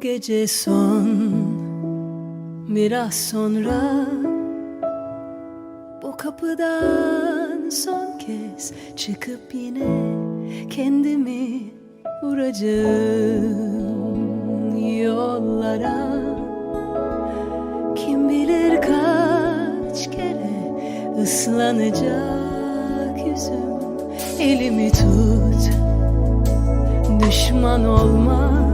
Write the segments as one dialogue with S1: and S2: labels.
S1: gece son biraz sonra. Bu kapıdan son kez çıkıp yine kendimi vuracağım yollara. Kim bilir kaç kere ıslanacak yüzüm. Elimi tut düşman olma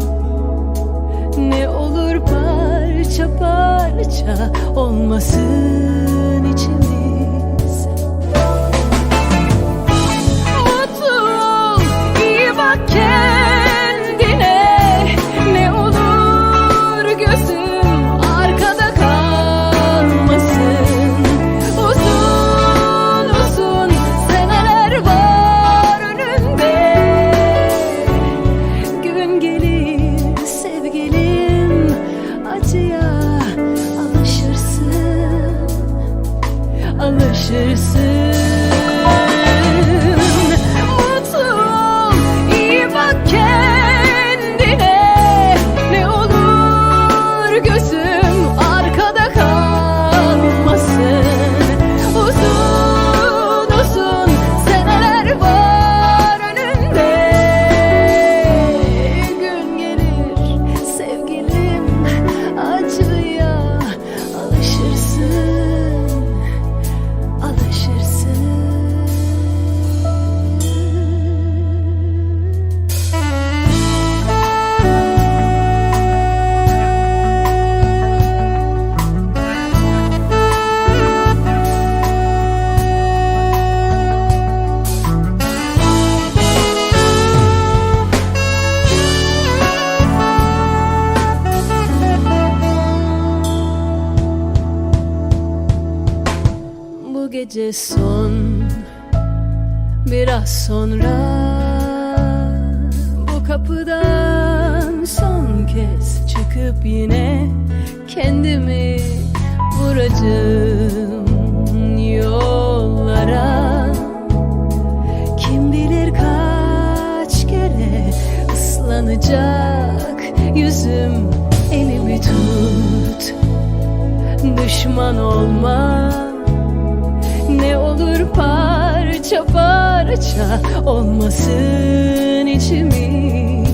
S1: ne olur parça parça olmasın içimiz to. Gece son biraz sonra. Bu kapıdan son kez çıkıp yine kendimi vuracağım yollara. Kim bilir kaç kere ıslanacak yüzüm elimi tut. Düşman olma parça parça olmasın içimiz